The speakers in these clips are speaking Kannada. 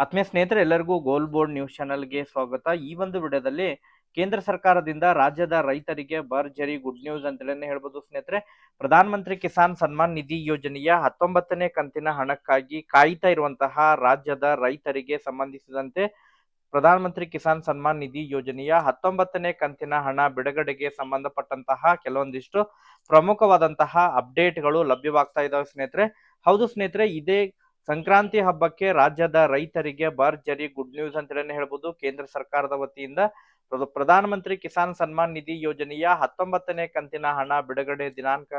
ಆತ್ಮೀಯ ಸ್ನೇಹಿತರೆ, ಎಲ್ಲರಿಗೂ ಗೋಲ್ ಬೋರ್ಡ್ ನ್ಯೂಸ್ ಚಾನೆಲ್ಗೆ ಸ್ವಾಗತ. ಈ ಒಂದು ವಿಡಿಯೋದಲ್ಲಿ ಕೇಂದ್ರ ಸರ್ಕಾರದಿಂದ ರಾಜ್ಯದ ರೈತರಿಗೆ ಭರ್ಜರಿ ಗುಡ್ ನ್ಯೂಸ್ ಅಂತಲೇ ಹೇಳ್ಬೋದು ಸ್ನೇಹಿತರೆ. ಪ್ರಧಾನಮಂತ್ರಿ ಕಿಸಾನ್ ಸನ್ಮಾನ್ ನಿಧಿ ಯೋಜನೆಯ ಹತ್ತೊಂಬತ್ತನೇ ಕಂತಿನ ಹಣಕ್ಕಾಗಿ ಕಾಯ್ತಾ ಇರುವಂತಹ ರಾಜ್ಯದ ರೈತರಿಗೆ ಸಂಬಂಧಿಸಿದಂತೆ ಪ್ರಧಾನ ಮಂತ್ರಿ ಕಿಸಾನ್ ಸನ್ಮಾನ್ ನಿಧಿ ಯೋಜನೆಯ ಹತ್ತೊಂಬತ್ತನೇ ಕಂತಿನ ಹಣ ಬಿಡುಗಡೆಗೆ ಸಂಬಂಧಪಟ್ಟಂತಹ ಕೆಲವೊಂದಿಷ್ಟು ಪ್ರಮುಖವಾದಂತಹ ಅಪ್ಡೇಟ್ಗಳು ಲಭ್ಯವಾಗ್ತಾ ಇದಾವೆ ಸ್ನೇಹಿತರೆ. ಹೌದು ಸ್ನೇಹಿತರೆ, ಇದೇ ಸಂಕ್ರಾಂತಿ ಹಬ್ಬಕ್ಕೆ ರಾಜ್ಯದ ರೈತರಿಗೆ ಭರ್ಜರಿ ಗುಡ್ ನ್ಯೂಸ್ ಅಂತಲೇ ಹೇಳ್ಬೋದು. ಕೇಂದ್ರ ಸರ್ಕಾರದ ವತಿಯಿಂದ ಪ್ರಧಾನಮಂತ್ರಿ ಪ್ರಧಾನ ಮಂತ್ರಿ ಕಿಸಾನ್ ಸನ್ಮಾನ್ ನಿಧಿ ಯೋಜನೆಯ ಹತ್ತೊಂಬತ್ತನೇ ಕಂತಿನ ಹಣ ಬಿಡುಗಡೆ ದಿನಾಂಕ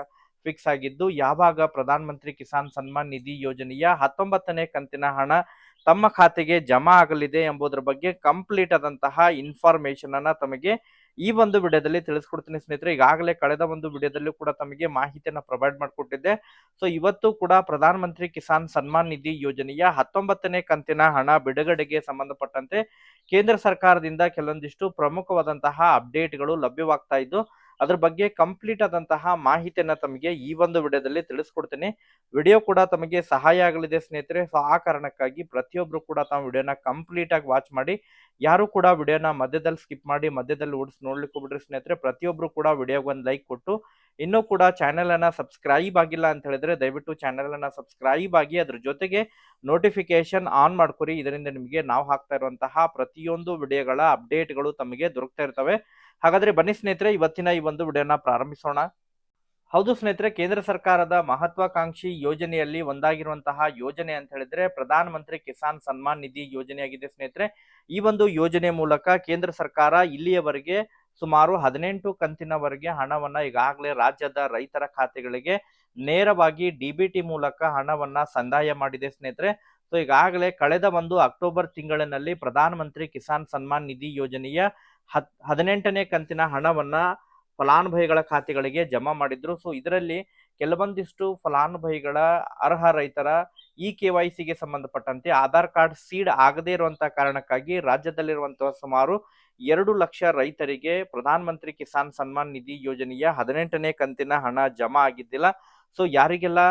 ಫಿಕ್ಸ್ ಆಗಿದ್ದು, ಯಾವಾಗ ಪ್ರಧಾನಮಂತ್ರಿ ಕಿಸಾನ್ ಸನ್ಮಾನ್ ನಿಧಿ ಯೋಜನೆಯ ಹತ್ತೊಂಬತ್ತನೇ ಕಂತಿನ ಹಣ ತಮ್ಮ ಖಾತೆಗೆ ಜಮಾ ಆಗಲಿದೆ ಎಂಬುದರ ಬಗ್ಗೆ ಕಂಪ್ಲೀಟ್ ಆದಂತಹ ಇನ್ಫಾರ್ಮೇಶನ್ ಅನ್ನ ತಮಗೆ ಈ ಒಂದು ವಿಡಿಯೋದಲ್ಲಿ ತಿಳಿಸ್ಕೊಡ್ತೀನಿ ಸ್ನೇಹಿತರೆ, ಈಗಾಗಲೇ ಕಳೆದ ಒಂದು ವಿಡಿಯೋದಲ್ಲೂ ಕೂಡ ತಮಗೆ ಮಾಹಿತಿಯನ್ನು ಪ್ರೊವೈಡ್ ಮಾಡಿಕೊಟ್ಟಿದ್ದೆ. ಸೊ ಇವತ್ತು ಕೂಡ ಪ್ರಧಾನಮಂತ್ರಿ ಕಿಸಾನ್ ಸನ್ಮಾನ್ ನಿಧಿ ಯೋಜನೆಯ ಹತ್ತೊಂಬತ್ತನೇ ಕಂತಿನ ಹಣ ಬಿಡುಗಡೆಗೆ ಸಂಬಂಧಪಟ್ಟಂತೆ ಕೇಂದ್ರ ಸರ್ಕಾರದಿಂದ ಕೆಲವೊಂದಿಷ್ಟು ಪ್ರಮುಖವಾದಂತಹ ಅಪ್ಡೇಟ್ಗಳು ಲಭ್ಯವಾಗ್ತಾ ಇದ್ದು ಅದ್ರ ಬಗ್ಗೆ ಕಂಪ್ಲೀಟ್ ಆದಂತಹ ಮಾಹಿತಿಯನ್ನ ತಮಗೆ ಈ ಒಂದು ವಿಡಿಯೋದಲ್ಲಿ ತಿಳಿಸ್ಕೊಡ್ತೀನಿ. ವಿಡಿಯೋ ಕೂಡ ತಮಗೆ ಸಹಾಯ ಆಗಲಿದೆ ಸ್ನೇಹಿತರೆ. ಸೊ ಆ ಕಾರಣಕ್ಕಾಗಿ ಪ್ರತಿಯೊಬ್ರು ಕೂಡ ತಮ್ಮ ವಿಡಿಯೋನ ಕಂಪ್ಲೀಟ್ ಆಗಿ ವಾಚ್ ಮಾಡಿ, ಯಾರು ಕೂಡ ವಿಡಿಯೋನ ಮಧ್ಯದಲ್ಲಿ ಸ್ಕಿಪ್ ಮಾಡಿ, ಮಧ್ಯದಲ್ಲಿ ಓಡಿಸಿ ನೋಡ್ಲಿಕ್ಕೆ ಬಿಡ್ರಿ ಸ್ನೇಹಿತರೆ. ಪ್ರತಿಯೊಬ್ರು ಕೂಡ ವಿಡಿಯೋಗೆ ಒಂದು ಲೈಕ್ ಕೊಟ್ಟು ಇನ್ನೂ ಕೂಡ ಚಾನೆಲ್ ಅನ್ನ ಸಬ್ಸ್ಕ್ರೈಬ್ ಆಗಿಲ್ಲ ಅಂತ ಹೇಳಿದ್ರೆ ದಯವಿಟ್ಟು ಚಾನೆಲ್ ಅನ್ನ ಸಬ್ಸ್ಕ್ರೈಬ್ ಆಗಿ ಅದ್ರ ಜೊತೆಗೆ ನೋಟಿಫಿಕೇಶನ್ ಆನ್ ಮಾಡ್ಕೊರಿ. ಇದರಿಂದ ನಿಮಗೆ ನಾವು ಹಾಕ್ತಾ ಇರುವಂತಹ ಪ್ರತಿಯೊಂದು ವಿಡಿಯೋಗಳ ಅಪ್ಡೇಟ್ಗಳು ತಮಗೆ ದೊರಕ್ತಾ ಇರ್ತವೆ. ಹಾಗಾದ್ರೆ ಬನ್ನಿ ಸ್ನೇಹಿತರೆ, ಇವತ್ತಿನ ಈ ಒಂದು ವಿಡಿಯೋನ ಪ್ರಾರಂಭಿಸೋಣ. ಹೌದು ಸ್ನೇಹಿತರೆ, ಕೇಂದ್ರ ಸರ್ಕಾರದ ಮಹತ್ವಾಕಾಂಕ್ಷಿ ಯೋಜನೆಯಲ್ಲಿ ಒಂದಾಗಿರುವಂತಹ ಯೋಜನೆ ಅಂತ ಹೇಳಿದ್ರೆ ಪ್ರಧಾನ ಮಂತ್ರಿ ಕಿಸಾನ್ ಸನ್ಮಾನ್ ನಿಧಿ ಯೋಜನೆಯಾಗಿದೆ ಸ್ನೇಹಿತರೆ. ಈ ಒಂದು ಯೋಜನೆ ಮೂಲಕ ಕೇಂದ್ರ ಸರ್ಕಾರ ಇಲ್ಲಿಯವರೆಗೆ ಸುಮಾರು ಹದಿನೆಂಟು ಕಂತಿನವರೆಗೆ ಹಣವನ್ನ ಈಗಾಗಲೇ ರಾಜ್ಯದ ರೈತರ ಖಾತೆಗಳಿಗೆ ನೇರವಾಗಿ ಡಿಬಿಟಿ ಮೂಲಕ ಹಣವನ್ನ ಸಂದಾಯ ಮಾಡಿದೆ ಸ್ನೇಹಿತರೆ. ಸೊ, ಈಗಾಗಲೇ ಕಳೆದ ಒಂದು ಅಕ್ಟೋಬರ್ ತಿಂಗಳಿನಲ್ಲಿ ಪ್ರಧಾನಮಂತ್ರಿ ಕಿಸಾನ್ ಸನ್ಮಾನ್ ನಿಧಿ ಯೋಜನೆಯ ಹತ್, ಹದಿನೆಂಟನೇ ಕಂತಿನ ಹಣವನ್ನ ಫಲಾನುಭವಿಗಳ ಖಾತೆಗಳಿಗೆ ಜಮಾ ಮಾಡಿದ್ರು. ಸೊ ಇದರಲ್ಲಿ ಕೆಲವೊಂದಿಷ್ಟು ಫಲಾನುಭವಿಗಳ ಅರ್ಹ ರೈತರ ಇ ಕೆ ವೈ ಸಿಗೆ ಸಂಬಂಧಪಟ್ಟಂತೆ ಆಧಾರ್ ಕಾರ್ಡ್ ಸೀಡ್ ಆಗದೇ ಇರುವಂತಹ ಕಾರಣಕ್ಕಾಗಿ ರಾಜ್ಯದಲ್ಲಿರುವಂತಹ ಸುಮಾರು ಎರಡು ಲಕ್ಷ ರೈತರಿಗೆ ಪ್ರಧಾನ ಮಂತ್ರಿ ಕಿಸಾನ್ ಸನ್ಮಾನ್ ನಿಧಿ ಯೋಜನೆಯ ಹದಿನೆಂಟನೇ ಕಂತಿನ ಹಣ ಜಮಾ ಆಗಿದ್ದಿಲ್ಲ. ಸೊ ಯಾರಿಗೆಲ್ಲ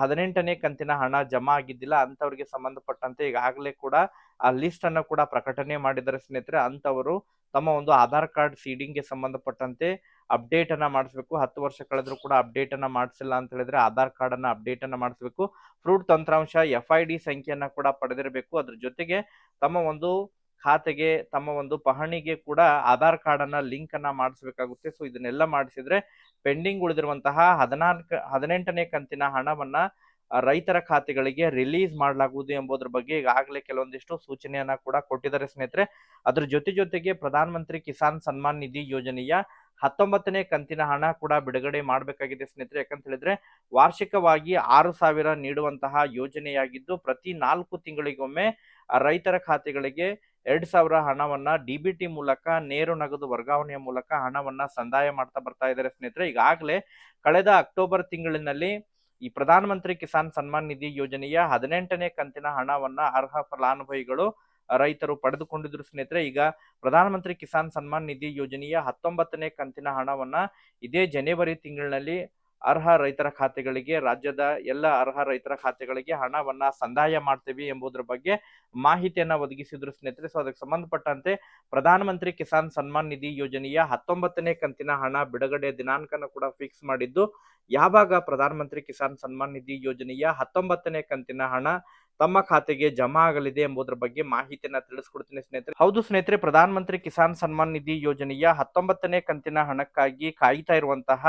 ಹದಿನೆಂಟನೇ ಕಂತಿನ ಹಣ ಜಮಾ ಆಗಿದ್ದಿಲ್ಲ ಅಂತವ್ರಿಗೆ ಸಂಬಂಧಪಟ್ಟಂತೆ ಈಗಾಗಲೇ ಕೂಡ ಆ ಲಿಸ್ಟ್ ಅನ್ನು ಕೂಡ ಪ್ರಕಟಣೆ ಮಾಡಿದ್ದಾರೆ ಸ್ನೇಹಿತರೆ. ಅಂತವರು ತಮ್ಮ ಒಂದು ಆಧಾರ್ ಕಾರ್ಡ್ ಸೀಡಿಂಗ್ಗೆ ಸಂಬಂಧಪಟ್ಟಂತೆ ಅಪ್ಡೇಟ್ ಅನ್ನ ಮಾಡಿಸ್ಬೇಕು. ಹತ್ತು ವರ್ಷ ಕಳೆದ್ರು ಕೂಡ ಅಪ್ಡೇಟ್ ಅನ್ನ ಮಾಡಿಸಿಲ್ಲ ಅಂತ ಹೇಳಿದ್ರೆ ಆಧಾರ್ ಕಾರ್ಡ್ ಅನ್ನ ಅಪ್ಡೇಟ್ ಅನ್ನ ಮಾಡಿಸ್ಬೇಕು. ಫ್ರೂಟ್ ತಂತ್ರಾಂಶ ಎಫ್ ಐ ಡಿ ಸಂಖ್ಯೆಯನ್ನ ಕೂಡ ಪಡೆದಿರಬೇಕು. ಅದ್ರ ಜೊತೆಗೆ ತಮ್ಮ ಒಂದು ಖಾತೆಗೆ, ತಮ್ಮ ಒಂದು ಪಹಣಿಗೆ ಕೂಡ ಆಧಾರ್ ಕಾರ್ಡ್ ಅನ್ನ ಲಿಂಕ್ ಅನ್ನ ಮಾಡಿಸಬೇಕಾಗುತ್ತೆ. ಸೊ ಇದನ್ನೆಲ್ಲ ಮಾಡಿಸಿದ್ರೆ ಪೆಂಡಿಂಗ್ ಉಳಿದಿರುವಂತಹ ಹದಿನಾಲ್ಕು, ಹದಿನೆಂಟನೇ ಕಂತಿನ ಹಣವನ್ನ ರೈತರ ಖಾತೆಗಳಿಗೆ ರಿಲೀಸ್ ಮಾಡಲಾಗುವುದು ಎಂಬುದರ ಬಗ್ಗೆ ಈಗಾಗಲೇ ಕೆಲವೊಂದಿಷ್ಟು ಸೂಚನೆಯನ್ನ ಕೂಡ ಕೊಟ್ಟಿದ್ದಾರೆ ಸ್ನೇಹಿತರೆ. ಅದ್ರ ಜೊತೆ ಜೊತೆಗೆ ಪ್ರಧಾನ ಮಂತ್ರಿ ಕಿಸಾನ್ ಸನ್ಮಾನ್ ನಿಧಿ ಯೋಜನೆಯ ಹತ್ತೊಂಬತ್ತನೇ ಕಂತಿನ ಹಣ ಕೂಡ ಬಿಡುಗಡೆ ಮಾಡಬೇಕಾಗಿದೆ ಸ್ನೇಹಿತರೆ. ಯಾಕಂತ ಹೇಳಿದ್ರೆ ವಾರ್ಷಿಕವಾಗಿ ಆರು ಸಾವಿರ ನೀಡುವಂತಹ ಯೋಜನೆಯಾಗಿದ್ದು ಪ್ರತಿ ನಾಲ್ಕು ತಿಂಗಳಿಗೊಮ್ಮೆ ರೈತರ ಖಾತೆಗಳಿಗೆ ಎರಡ್ ಸಾವಿರ ಹಣವನ್ನ ಡಿಬಿಟಿ ಮೂಲಕ, ನೇರು ನಗದು ವರ್ಗಾವಣೆಯ ಮೂಲಕ ಹಣವನ್ನ ಸಂದಾಯ ಮಾಡ್ತಾ ಬರ್ತಾ ಇದ್ದಾರೆ ಸ್ನೇಹಿತರೆ. ಈಗಾಗಲೇ ಕಳೆದ ಅಕ್ಟೋಬರ್ ತಿಂಗಳಿನಲ್ಲಿ ಈ ಪ್ರಧಾನಮಂತ್ರಿ ಕಿಸಾನ್ ಸನ್ಮಾನ್ ನಿಧಿ ಯೋಜನೆಯ ಹದಿನೆಂಟನೇ ಕಂತಿನ ಹಣವನ್ನ ಅರ್ಹ ಫಲಾನುಭವಿಗಳು ರೈತರು ಪಡೆದುಕೊಂಡಿದ್ರು ಸ್ನೇಹಿತರೆ, ಈಗ ಪ್ರಧಾನಮಂತ್ರಿ ಕಿಸಾನ್ ಸನ್ಮಾನ್ ನಿಧಿ ಯೋಜನೆಯ ಹತ್ತೊಂಬತ್ತನೇ ಕಂತಿನ ಹಣವನ್ನ ಇದೇ ಜನವರಿ ತಿಂಗಳಿನಲ್ಲಿ ಅರ್ಹ ರೈತರ ಖಾತೆಗಳಿಗೆ, ರಾಜ್ಯದ ಎಲ್ಲ ಅರ್ಹ ರೈತರ ಖಾತೆಗಳಿಗೆ ಹಣವನ್ನ ಸಂದಾಯ ಮಾಡ್ತೀವಿ ಎಂಬುದರ ಬಗ್ಗೆ ಮಾಹಿತಿಯನ್ನ ಒದಗಿಸಿದ್ರು ಸ್ನೇಹಿತರೆ. ಸೊ ಅದಕ್ಕೆ ಸಂಬಂಧಪಟ್ಟಂತೆ ಪ್ರಧಾನಮಂತ್ರಿ ಕಿಸಾನ್ ಸನ್ಮಾನ್ ನಿಧಿ ಯೋಜನೆಯ ಹತ್ತೊಂಬತ್ತನೇ ಕಂತಿನ ಹಣ ಬಿಡುಗಡೆ ದಿನಾಂಕನ ಕೂಡ ಫಿಕ್ಸ್ ಮಾಡಿದ್ದು, ಯಾವಾಗ ಪ್ರಧಾನಮಂತ್ರಿ ಕಿಸಾನ್ ಸನ್ಮಾನ್ ನಿಧಿ ಯೋಜನೆಯ ಹತ್ತೊಂಬತ್ತನೇ ಕಂತಿನ ಹಣ ತಮ್ಮ ಖಾತೆಗೆ ಜಮಾ ಆಗಲಿದೆ ಎಂಬುದರ ಬಗ್ಗೆ ಮಾಹಿತಿಯನ್ನ ತಿಳಿಸ್ಕೊಡ್ತೀನಿ ಸ್ನೇಹಿತರೆ. ಹೌದು ಸ್ನೇಹಿತರೆ, ಪ್ರಧಾನಮಂತ್ರಿ ಕಿಸಾನ್ ಸನ್ಮಾನ್ ನಿಧಿ ಯೋಜನೆಯ ಹತ್ತೊಂಬತ್ತನೇ ಕಂತಿನ ಹಣಕ್ಕಾಗಿ ಕಾಯ್ತಾ ಇರುವಂತಹ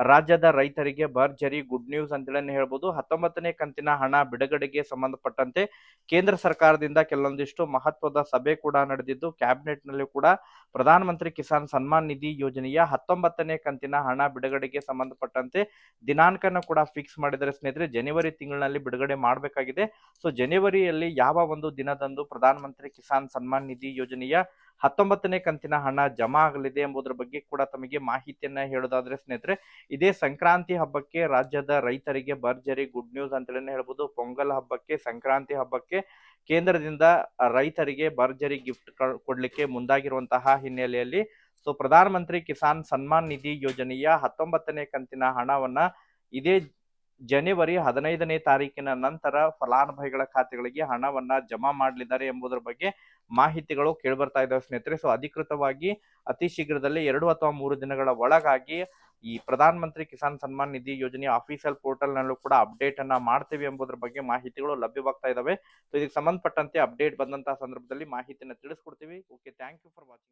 ರಾಜ್ಯದ ರೈತರಿಗೆ ಭರ್ಜರಿ ಗುಡ್ ನ್ಯೂಸ್ ಅಂತೇಳಿ ಹೇಳ್ಬೋದು. ಹತ್ತೊಂಬತ್ತನೇ ಕಂತಿನ ಹಣ ಬಿಡುಗಡೆಗೆ ಸಂಬಂಧಪಟ್ಟಂತೆ ಕೇಂದ್ರ ಸರ್ಕಾರದಿಂದ ಕೆಲವೊಂದಿಷ್ಟು ಮಹತ್ವದ ಸಭೆ ಕೂಡ ನಡೆದಿದ್ದು ಕ್ಯಾಬಿನೆಟ್ನಲ್ಲಿ ಕೂಡ ಪ್ರಧಾನಮಂತ್ರಿ ಕಿಸಾನ್ ಸನ್ಮಾನ್ ನಿಧಿ ಯೋಜನೆಯ ಹತ್ತೊಂಬತ್ತನೇ ಕಂತಿನ ಹಣ ಬಿಡುಗಡೆಗೆ ಸಂಬಂಧಪಟ್ಟಂತೆ ದಿನಾಂಕನ ಕೂಡ ಫಿಕ್ಸ್ ಮಾಡಿದರೆ ಸ್ನೇಹಿತರೆ, ಜನವರಿ ತಿಂಗಳಿನಲ್ಲಿ ಬಿಡುಗಡೆ ಮಾಡಬೇಕಾಗಿದೆ. ಸೊ, ಜನವರಿಯಲ್ಲಿ ಯಾವ ಒಂದು ದಿನದಂದು ಪ್ರಧಾನಮಂತ್ರಿ ಕಿಸಾನ್ ಸನ್ಮಾನ್ ನಿಧಿ ಯೋಜನೆಯ ಹತ್ತೊಂಬತ್ತನೇ ಕಂತಿನ ಹಣ ಜಮಾ ಆಗಲಿದೆ ಎಂಬುದರ ಬಗ್ಗೆ ಕೂಡ ತಮಗೆ ಮಾಹಿತಿಯನ್ನ ಹೇಳೋದಾದ್ರೆ ಸ್ನೇಹಿತರೆ, ಇದೇ ಸಂಕ್ರಾಂತಿ ಹಬ್ಬಕ್ಕೆ ರಾಜ್ಯದ ರೈತರಿಗೆ ಭರ್ಜರಿ ಗುಡ್ ನ್ಯೂಸ್ ಅಂತಲೇ ಹೇಳ್ಬೋದು. ಪೊಂಗಲ್ ಹಬ್ಬಕ್ಕೆ, ಸಂಕ್ರಾಂತಿ ಹಬ್ಬಕ್ಕೆ ಕೇಂದ್ರದಿಂದ ರೈತರಿಗೆ ಭರ್ಜರಿ ಗಿಫ್ಟ್ ಕೊಡ್ಲಿಕ್ಕೆ ಮುಂದಾಗಿರುವಂತಹ ಹಿನ್ನೆಲೆಯಲ್ಲಿ ಸೊ, ಪ್ರಧಾನಮಂತ್ರಿ ಕಿಸಾನ್ ಸನ್ಮಾನ್ ನಿಧಿ ಯೋಜನೆಯ ಹತ್ತೊಂಬತ್ತನೇ ಕಂತಿನ ಹಣವನ್ನ ಇದೇ ಜನವರಿ ಹದಿನೈದನೇ ತಾರೀಕಿನ ನಂತರ ಫಲಾನುಭವಿಗಳ ಖಾತೆಗಳಿಗೆ ಹಣವನ್ನ ಜಮಾ ಮಾಡಲಿದ್ದಾರೆ ಎಂಬುದರ ಬಗ್ಗೆ ಮಾಹಿತಿಗಳು ಕೇಳಿಬರ್ತಾ ಇದ್ದಾವೆ ಸ್ನೇಹಿತರೆ. ಸೊ ಅಧಿಕೃತವಾಗಿ ಅತಿ ಶೀಘ್ರದಲ್ಲಿ ಎರಡು ಅಥವಾ ಮೂರು ದಿನಗಳ ಒಳಗಾಗಿ ಈ ಪ್ರಧಾನ ಮಂತ್ರಿ ಕಿಸಾನ್ ಸನ್ಮಾನ್ ನಿಧಿ ಯೋಜನೆಯ ಅಫಿಷಿಯಲ್ ಪೋರ್ಟಲ್ ನಲ್ಲೂ ಕೂಡ ಅಪ್ಡೇಟ್ ಅನ್ನ ಮಾಡ್ತೀವಿ ಎಂಬುದರ ಬಗ್ಗೆ ಮಾಹಿತಿಗಳು ಲಭ್ಯವಾಗ್ತಾ ಇದಾವೆ. ಸೊ ಇದಕ್ಕೆ ಸಂಬಂಧಪಟ್ಟಂತೆ ಅಪ್ಡೇಟ್ ಬಂದಂತಹ ಸಂದರ್ಭದಲ್ಲಿ ಮಾಹಿತಿಯನ್ನು ತಿಳಿಸ್ಕೊಡ್ತೀವಿ. Okay thank you for watching